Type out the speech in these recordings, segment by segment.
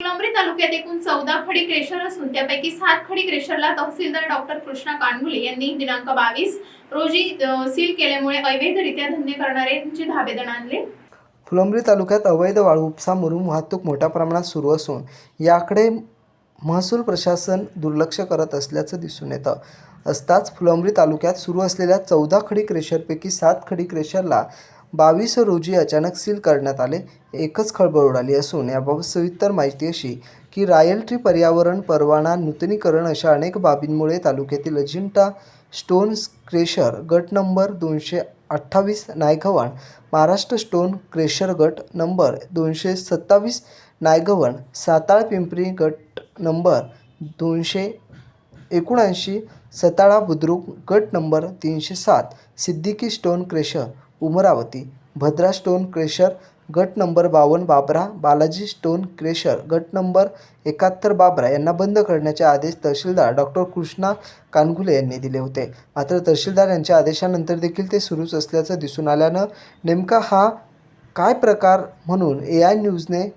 फुलंब्री तालुक्यात एकूण चौदा खडी क्रेशर असून त्यापैकी सात खडी क्रेशरला तहसीलदार डॉक्टर कृष्णा कानगुले यांनी दिनांक बावीस रोजी सील केल्यामुळे अवैधरित्या धंदे करणाऱ्यांचे धाबेदण आणले. फुलंब्री तालुक्यात अवैध वाळू उपसा मुरुम वाहतूक मोठ्या प्रमाणात सुरू असून याकडे महसूल प्रशासन दुर्लक्ष करत असल्याचं दिसून येतं. असताच फुलंब्री तालुक्यात सुरू असलेल्या चौदा खडी क्रेशरपैकी सात खडी क्रेशरला बावीस रोजी अचानक सील करण्यात आले. एकच खळबळ उडाली असून याबाबत सविस्तर माहिती अशी की रायल्टी पर्यावरण परवाना नूतनीकरण अशा अनेक बाबींमुळे तालुक्यातील अजिंठा स्टोन क्रेशर गट नंबर दोनशे अठ्ठावीस नायगव्हाण महाराष्ट्र स्टोन क्रेशर गट नंबर दोनशे सत्तावीस नायगव्हाण साताळ पिंपरी गट नंबर दोनशे एकोणऐंशी सताळा बुद्रुक गट नंबर तीनशे सात Siddiqui stone crusher Umravati Bhadra stone crusher गट नंबर बावन्न बाबरा बालाजी स्टोन क्रेशर गट नंबर एकाहत्तर बाबरा यांना बंद करण्याचे आदेश तहसीलदार डॉक्टर कृष्णा कानगुले यांनी दिले होते. मात्र तहसीलदार यांच्या आदेशानंतर देखील ते सुरूच असल्याचं दिसून आल्यानं नेमका हा काय प्रकार म्हणून ए आय न्यूजने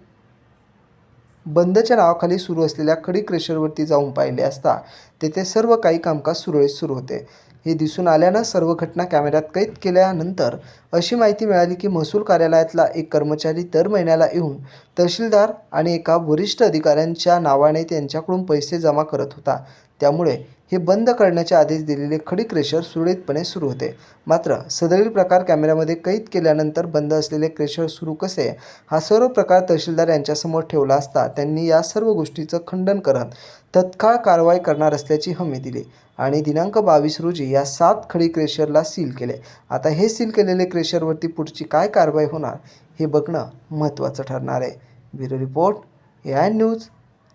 बंदच्या नावाखाली सुरू असलेल्या खडी क्रेशरवरती जाऊन पाहिले असता तेथे सर्व काही कामकाज सुरळीत सुरू होते. हे दिसून आल्यानं सर्व घटना कॅमेऱ्यात कैद केल्यानंतर अशी माहिती मिळाली की महसूल कार्यालयातला एक कर्मचारी दर महिन्याला येऊन तहसीलदार आणि एका वरिष्ठ अधिकाऱ्यांच्या नावाने त्यांच्याकडून पैसे जमा करत होता. त्यामुळे हे बंद करण्याचे आदेश दिलेले खडी क्रेशर सुरळीतपणे सुरू होते. मात्र सदरील प्रकार कॅमेऱ्यामध्ये कैद केल्यानंतर बंद असलेले क्रेशर सुरू कसे हा सर्व प्रकार तहसीलदार यांच्यासमोर ठेवला असता त्यांनी या सर्व गोष्टीचं खंडन करत तत्काळ कारवाई करणार असल्याची हमी दिली आणि दिनांक बावीस रोजी या सात खडी क्रेशरला सील केले. आता हे सील केलेले क्रेशरवरती पुढची काय कारवाई होणार हे बघणं महत्त्वाचं ठरणार आहे. Bureau report A I news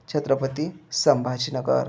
Chhatrapati Sambhajinagar.